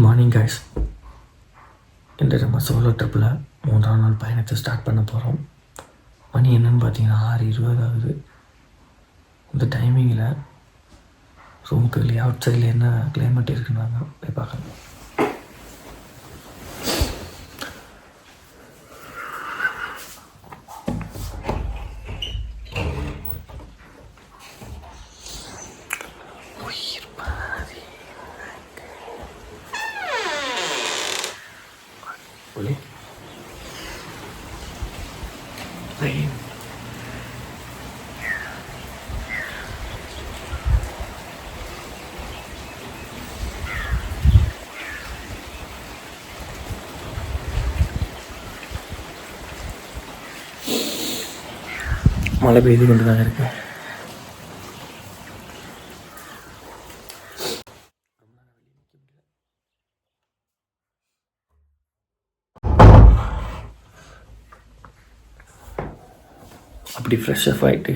Good morning guys இன்று நம்ம solo ட்ரிப்பில் மூன்றாம் நாள் பயணத்தை ஸ்டார்ட் பண்ண போகிறோம் மணி என்னன்னு பார்த்தீங்கன்னா ஆறு இருபது ஆகுது. இந்த டைமிங்கில் ரூமுக்கு வெளியே அவுட் சைடில் என்ன கிளைமேட் இருக்குன்னு போய் பார்க்கலாம். ஒளி ரெயின் மழை பெய்து கொண்டு தான் இருக்கு அப்படி ஃப்ரெஷ் அப் ஆகிட்டு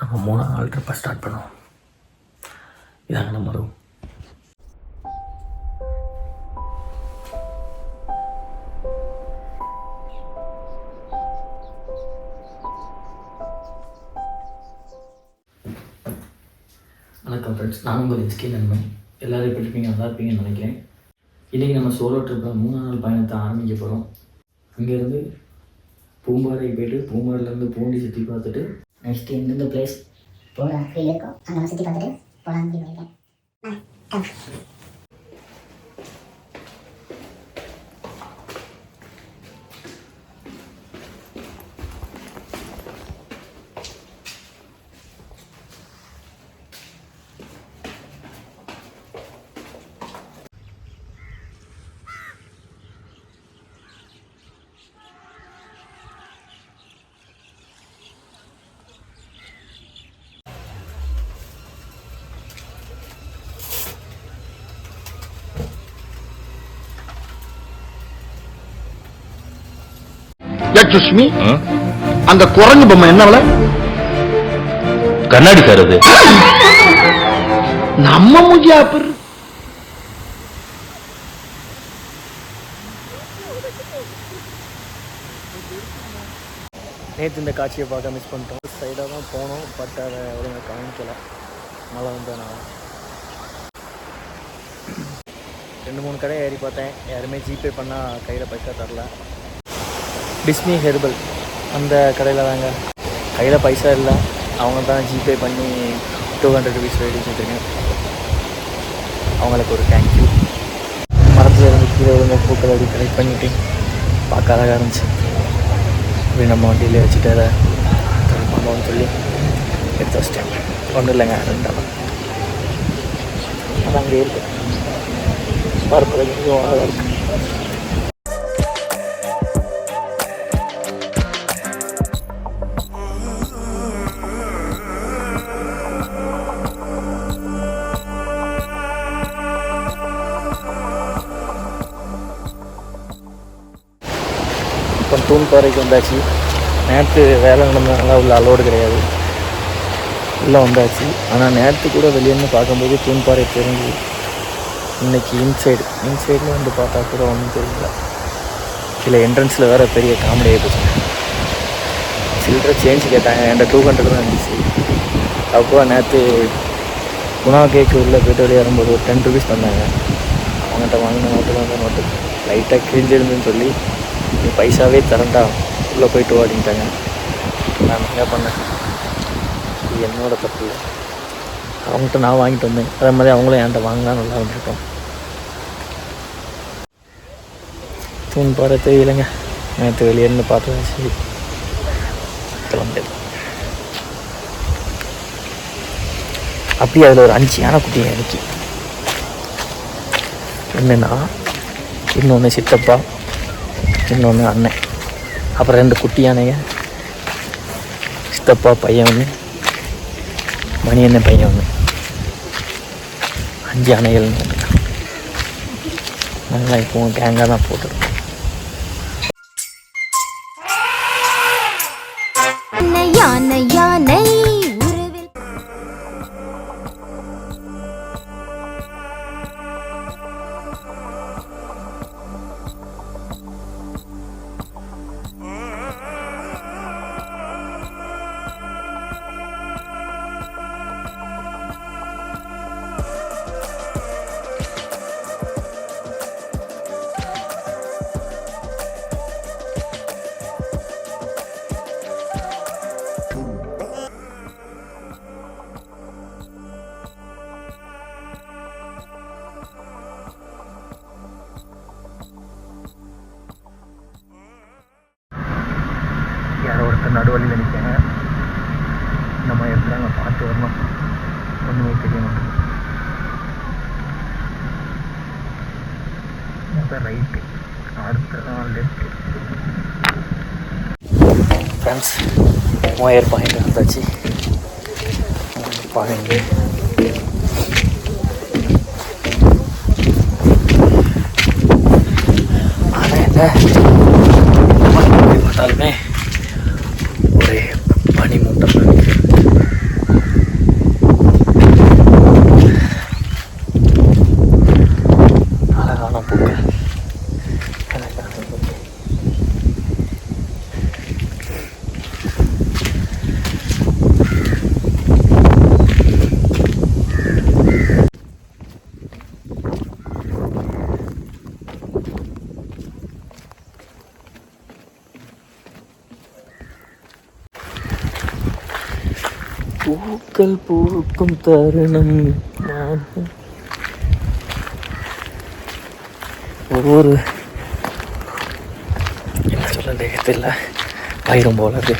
நம்ம மூணாவது நாள் ட்ரிப்பை ஸ்டார்ட் பண்ணுவோம். இதாங்க நம்ம ரூம் வணக்கம் ஃப்ரெண்ட்ஸ் நான் உங்கள் எஸ்கே நண்பன். எல்லோரும் எப்படி இருப்பீங்க நல்லா இருப்பீங்கன்னு நினைக்கிறேன். இன்றைக்கி நம்ம சோலோ ட்ரிப்பில் மூணு நாள் பயணத்தை ஆரம்பிக்க போகிறோம் அங்கேருந்து பூம்பாறை போயிட்டு பூம்பாறையிலேருந்து பூண்டி சுற்றி பார்த்துட்டு நெக்ஸ்ட் எந்தெந்த பிளேஸ் போகலாம் இருக்கும் அங்கே சுற்றி பார்த்துட்டு போகலான்னு பண்ணியிருக்கேன் லட்சுமி. அந்த குரங்கு பொம்மை என்ன கண்ணாடி சார் அது. நம்ம மூஞ்சியா பெரு நேற்று இந்த காட்சியை பார்க்க மிஸ் பண்ணிட்டோம். சைடாக தான் போனோம் பட் அதை ஒழுங்காக கவனிக்கல. மழை வந்ததுனால. ரெண்டு மூணு கடை ஏறி பார்த்தேன். யாருமே ஜிபே பண்ணால் கையில் பைசா தரல. டிஸ்னி ஹெர்பல் அந்த கடையில் தாங்க. கையில் பைசா இல்லை. அவங்க தான் ஜிபே பண்ணி டூ ஹண்ட்ரட் ருபீஸ் ரெடி வச்சுருக்கேன் அவங்களுக்கு ஒரு தேங்க்யூ மரத்தில் இருந்து கீழே விழுந்த பூக்கள் அப்படி கலெக்ட் பண்ணிவிட்டு பார்க்க அழகாக இருந்துச்சு. இப்படி நம்ம வண்டியிலே வச்சுட்டு அதை கலெக்ட் பண்ணோம்னு சொல்லி எடுத்து வச்சிட்டேன். ஒன்றும் இல்லைங்க ரெண்டாவது. அது அங்கே இருக்குது பார்ப்பது அழகாக இருக்குது இப்போ தூண்பாறைக்கு வந்தாச்சு. நேற்று வேலை நடந்ததுனால உள்ள அலோடு கிடையாது. உள்ளே வந்தாச்சு. ஆனால் நேற்று கூட வெளியேன்னு பார்க்கும்போது தூண்பாறை தெரிஞ்சு இன்றைக்கி இன்சைடு இன்சைடில் வந்து பார்த்தா கூட ஒன்றும் தெரியல. இல்லை என்ட்ரன்ஸில் வேறு பெரிய காமெடி ஆகிடுச்சு சில்லற சேஞ்ச் கேட்டாங்க. என்கிட்ட டூ ஹண்ட்ரட் தான் இருந்துச்சு. அப்போ நேற்று குணா கேக்கு உள்ளே போய்ட்டு விளையாடும்போது ஒரு டென் ருபீஸ் தந்தாங்க. அவங்ககிட்ட வாங்கின நோட்டு வந்து நோட்டு லைட்டாக கிழிஞ்சிருந்துன்னு சொல்லி பைசாவே தரண்டா உள்ளே போயிட்டு ஓடிட்டாங்க நான் என்ன பண்ணேன்? இது என்னோட தப்பு இல்லை. அவங்ககிட்ட நான் வாங்கிட்டு வந்தேன். அதே மாதிரி அவங்களும் என்கிட்ட வாங்கினா நல்லா வந்துருக்கோம் தூண் பாட தெரியலைங்க. நேற்று வெளியேருந்து பார்த்தேன். சரி. கிளம்புது அப்படியே அதில் ஒரு அஞ்சு யானைக்குட்டியை எனக்கு என்னென்னா இன்னொன்று சித்தப்பா. இன்னொன்று அண்ணன். அப்புறம் ரெண்டு குட்டி யானைங்க. சித்தப்பா பையன் ஒன்று மணி அண்ணன் பையன் ஒன்று அஞ்சு யானைகள். நல்லா இப்போ கேங்காக தான் போட்டுருக்கோம். அடுத்த ரைட்டு அடுத்த லெஃப்ட்டு ஃப்ரெண்ட்ஸ் மோயர் பாயிண்ட் வந்தாச்சு பாருங்க ஆனால் என்ன எப்படி பார்த்தாலுமே ஒரே பூக்கள் பூக்கும் தருணம் நான். ஒவ்வொரு என்ன சொல்ல தெரியல பயிரும் போல இருக்கு.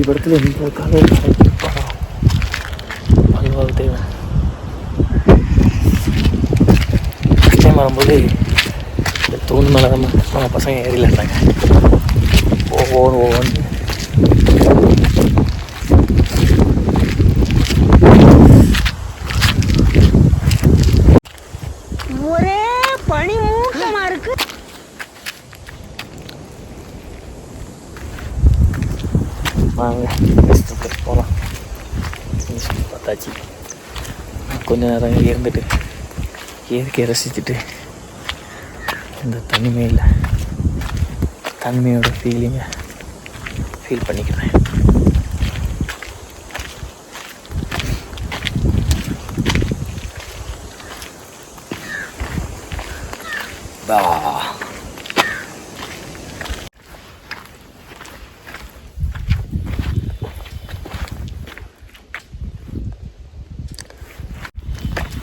பாகுபலி படத்தில் இந்த காலை படம் அல்வாவு தேவை ஃபஸ்ட் டைம் வரும்போது இந்த தூண் மேலே தான் நம்ம பசங்க ஏறிலன்றாங்க ஒவ்வொரு ஒவ்வொன்று ஒரே பனி மூட்டமா இருக்கு வாங்க நெக்ஸ்ட் போகலாம் சுற்றி பார்த்தாச்சு கொஞ்ச நேரம் இங்கே இருந்துட்டு இயற்கையை ரசிச்சுட்டு இந்த தனிமையில் தனிமையோட ஃபீலிங்கை ஃபீல் பண்ணிக்கிறேன்.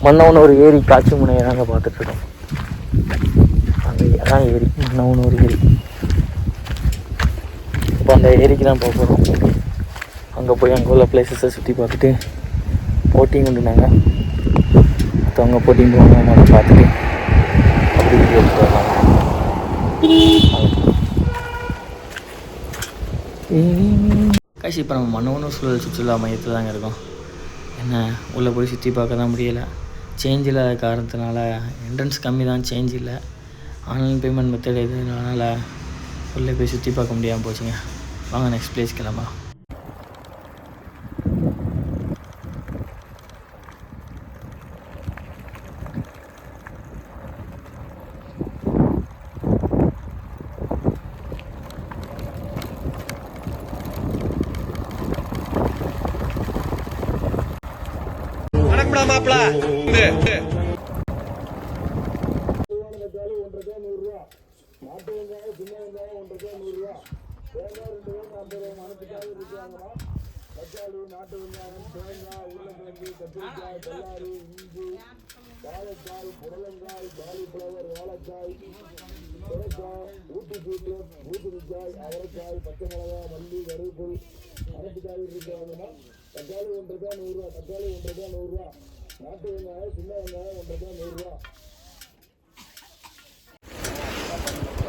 மன்னவன் ஒரு ஏரி காட்சி முனையை தாங்க பார்த்துட்ருக்கோம். அங்கே அதான் ஏரி மன்னவன் ஒரு ஏரி. இப்போ அந்த ஏரிக்கு தான் போக போகிறோம் அங்கே போய் அங்கே உள்ள பிளேசஸை சுற்றி பார்த்துட்டு போட்டிங் உண்டுனாங்க மற்றவங்க போட்டிங் போவாங்க அதை பார்த்துட்டு அப்படி வீடியோ வரலாம். காசி இப்போ நம்ம மன்னவனும் சூழல் சுற்றுலா மையத்தில் தாங்க இருக்கோம். என்ன உள்ளே போய் சுற்றி பார்க்க தான் முடியலை. சேஞ்ச் இல்லாத காரணத்தினால என்ட்ரன்ஸ் கம்மி தான் சேஞ்ச் இல்லை. ஆன்லைன் பேமெண்ட் மெத்தட் எதுனால உள்ளே போய் சுற்றி பார்க்க முடியாமல் போச்சுங்க. வாங்க நெக்ஸ்ட் பிளேஸ் கிளம்பலாம்.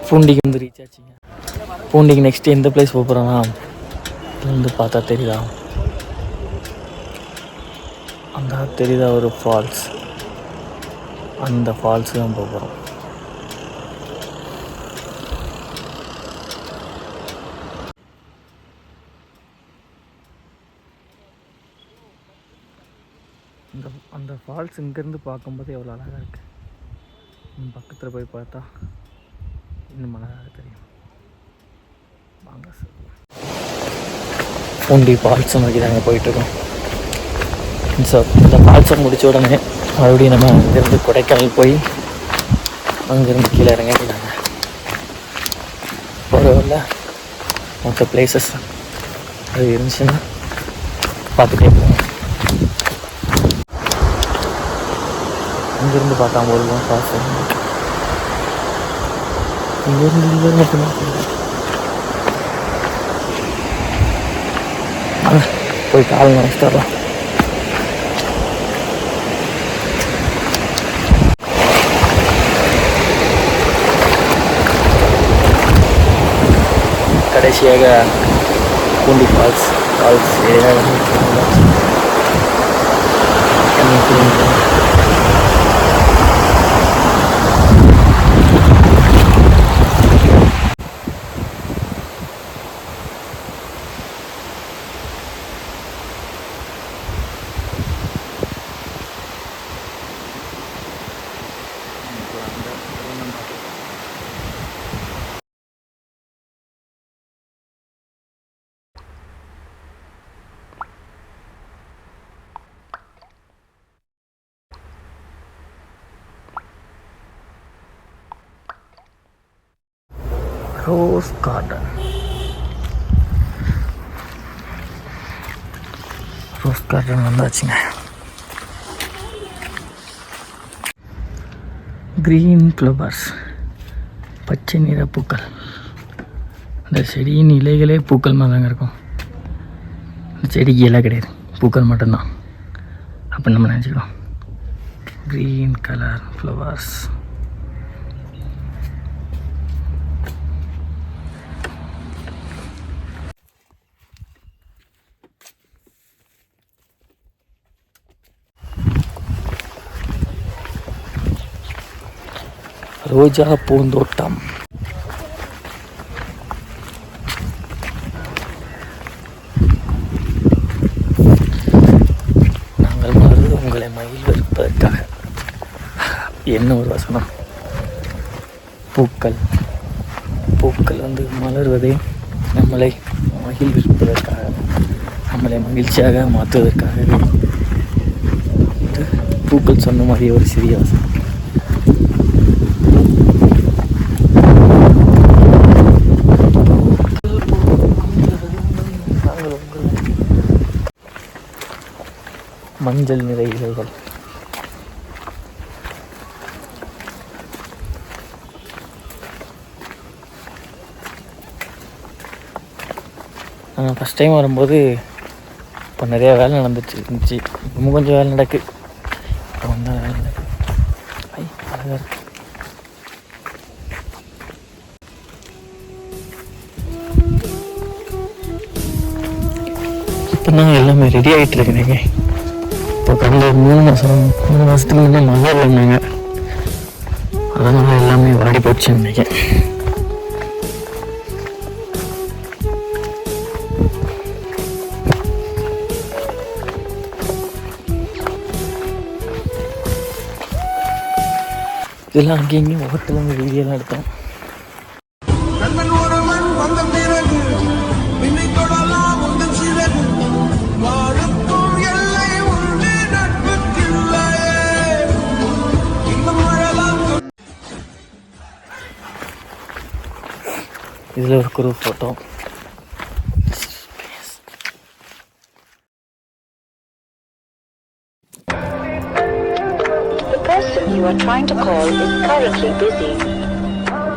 பூண்டிக்கு வந்து ரீச் ஆச்சுங்க பூண்டிக்கு நெக்ஸ்ட் எந்த பிளேஸ் போக போகிறோன்னா வந்து பார்த்தா தெரியுதா? அந்த தெரியுதா ஒரு ஃபால்ஸ் அந்த ஃபால்ஸ் தான் போக போகிறோம் இந்த அந்த ஃபால்ஸ் இங்கேருந்து பார்க்கும்போது எவ்வளோ அழகாக இருக்குது பக்கத்தில் போய் பார்த்தா இன்னும் அழகாக தெரியும். வாங்க சார். பூண்டி ஃபால்ஸ் நோக்கி தாங்க போயிட்டுருக்கோம் ஸோ இந்த ஃபால்ஸை முடித்த உடனே மறுபடியும் நம்ம அங்கேருந்து கொடைக்கானல் போய் அங்கேருந்து கீழே இறங்க போகிற போகிறவரில் மற்ற பிளேசஸ் அது இருந்துச்சுன்னா பார்த்துட்டே போவோம் இங்கேருந்து பார்த்தா போதும் ஃபால்ஸ் இங்கேருந்து இங்கே மட்டும்தான் போய் கால் நினச்சிட்டு வரலாம். கடைசியாக Poondi falls falls rose garden rose garden வந்தாச்சுங்க க்ரீன் ஃப்ளவர்ஸ் பச்சை நிற பூக்கள். அந்த செடியின் இலைகளே பூக்கள் மாதிரி தாங்க இருக்கும். இந்த செடிக்கு இலை கிடையாது. பூக்கள் மட்டும்தான். அப்படின்னு நம்ம நினச்சிக்கிறோம். க்ரீன் கலர் ஃப்ளவர்ஸ் ரோஜா பூந்தோட்டம். நாங்கள் மறுது உங்களை மயில் என்ன ஒரு வசனம்? பூக்கள். பூக்கள் வந்து மலர்வதே நம்மளை மகிழ்விப்பதற்காக நம்மளை மகிழ்ச்சியாக மாற்றுவதற்காக பூக்கள் சொன்ன மாதிரி ஒரு சிறிய வசனம். மஞ்சள் நிற இலைகள். ஃபஸ்ட் டைம் வரும்போது இப்போ நிறையா வேலை நடந்துச்சு இருந்துச்சு. இன்னும் கொஞ்சம் வேலை நடக்கு. இப்போ வந்தா வேலை நடக்கு. ஐ அழகாக இருக்கு. இப்போ தான் எல்லாமே ரெடி ஆகிட்டு இருக்குங்க இப்போ கடந்த மூணு மாதம் மூணு மாதத்துக்கு முன்னே மழை இல்லைன்னாங்க அதனால எல்லாமே வாடி போச்சு நினைக்கிறேன் இதெல்லாம் அங்கேயும் ஓட்டலாம் வீடியோலாம் எடுத்தோம். இதில் ஒரு group photo The person you are trying to call is currently busy.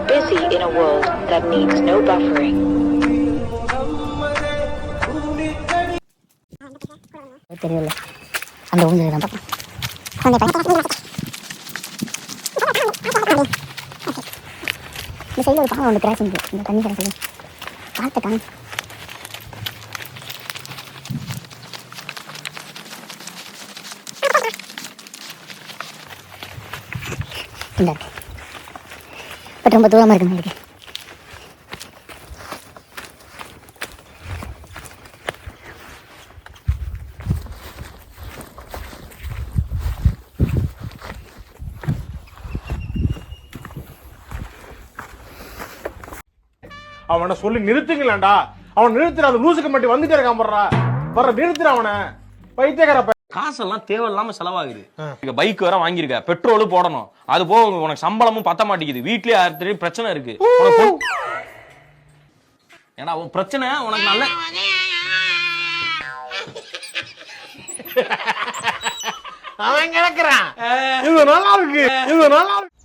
Busy in a world that needs no buffering. தெரியல அந்த ஊஞ்சல் தான் பார்ப்போம் இந்த சைடில் ஒரு பாலம் ஒன்று கிராசிங் இந்த தண்ணி கிடக்குது பார்த்து காமி இந்த பட் ரொம்ப தூரமாக இருக்கு உங்களுக்கு அவனை சொல்லி நிறுத்துங்களேன்டா. அவன் நிறுத்துற அந்த லூசுக்கு மட்டும் வந்துட்டே இருக்கான் போடுறா வர்ற நிறுத்துற அவனை. பைத்தியக்கார. காசெல்லாம் தேவையில்லாம செலவாகுது. இங்க பைக் வேற வாங்கியிருக்க. பெட்ரோலும் போடணும். அது போக உனக்கு சம்பளமும் பத்த மாட்டேங்குது. வீட்லயே ஆயிரத்தி பிரச்சனை இருக்கு. ஏன்னா உன் பிரச்சனை உனக்கு நல்ல அவன் கிடக்குறான். இது நல்லா இருக்கு. இது நல்லா இருக்கு.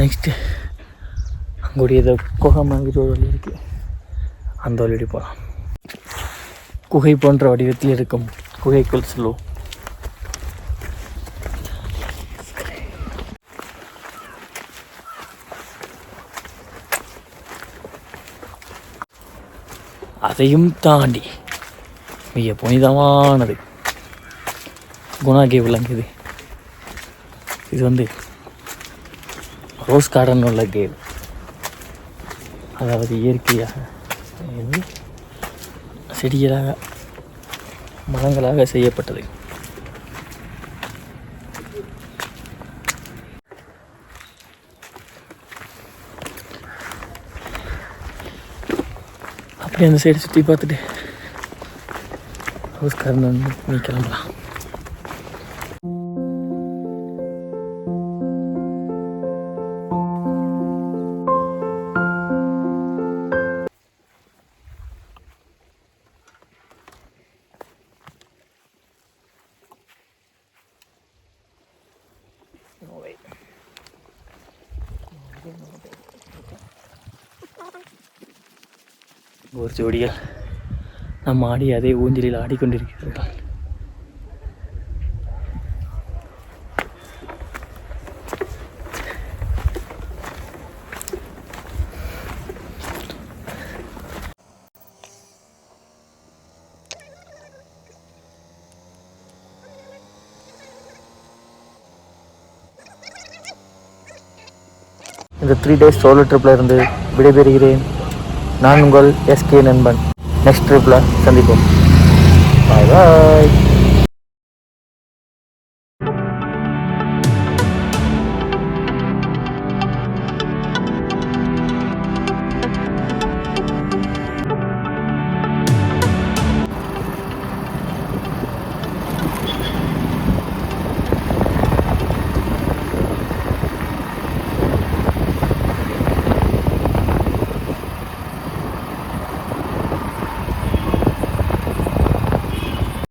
நெக்ஸ்ட்டு அங்குடைய ஏதோ குகை மாதிரி ஒரு வழி இருக்குது அந்த வழி போகலாம் குகை போன்ற வடிவத்தில் இருக்கும் குகைக்குள் செல்வோம். அதையும் தாண்டி மிக புனிதமானது குணா கேவ் விளங்குது இது வந்து ரோஸ் கார்டன் உள்ள கேவ். அதாவது இயற்கையாக செடிகளாக மரங்களாக செய்யப்பட்டது. அப்படியே அந்த சைடு சுற்றி பார்த்துட்டு ஹவுஸ்காரன் வந்து நீ கிளம்பலாம். ஒரு ஜோடிகள். நம் ஆடி அதே ஊஞ்சலில் ஆடிக்கொண்டிருக்கிறார்கள் இந்த த்ரீ டேஸ் சோலோ ட்ரிப்பில் இருந்து விடைபெறுகிறேன். நான் உங்கள் எஸ்கே நண்பன். நெக்ஸ்ட் ட்ரிப்பில் சந்திப்போம். பாய் பாய்